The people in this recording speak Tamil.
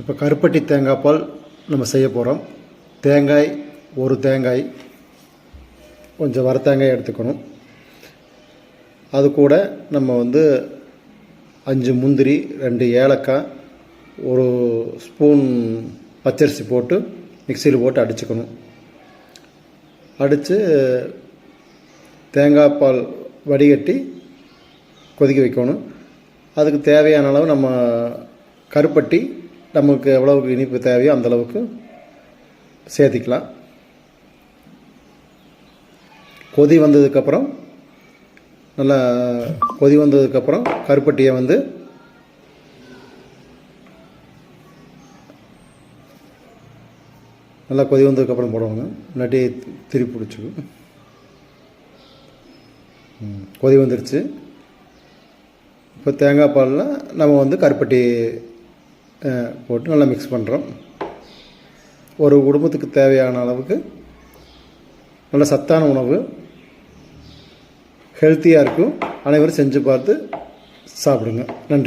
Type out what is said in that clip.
இப்போ கருப்பட்டி தேங்காய் பால் நம்ம செய்ய போகிறோம் தேங்காய் ஒரு தேங்காய் கொஞ்சம் வர தேங்காய் எடுத்துக்கணும். அது கூட நம்ம வந்து அஞ்சு முந்திரி ரெண்டு ஏலக்காய் ஒரு ஸ்பூன் பச்சரிசி போட்டு மிக்சியில் போட்டு அடிச்சுக்கணும். அடித்து தேங்காய் பால் வடிகட்டி கொதிக்க வைக்கணும். அதுக்கு தேவையான அளவு நம்ம கருப்பட்டி நமக்கு எவ்வளவுக்கு இனிப்பு தேவையோ அந்த அளவுக்கு சேர்த்திக்கலாம் கொதி வந்ததுக்கப்புறம் நல்லா கொதி வந்ததுக்கப்புறம் கருப்பட்டியை வந்து நல்லா கொதி வந்ததுக்கப்புறம் போடுவாங்க. இல்லாட்டி திருப்பி பிடிச்சிக்கும் கொதி வந்துருச்சு. இப்போ தேங்காய் பாலில் நம்ம வந்து கருப்பட்டி போட்டு நல்லா மிக்ஸ் பண்ணுறோம் ஒரு குடும்பத்துக்கு தேவையான அளவுக்கு நல்ல சத்தான உணவு ஹெல்த்தியாக இருக்கும். அனைவரும் செஞ்சு பார்த்து சாப்பிடுங்க. நன்றி.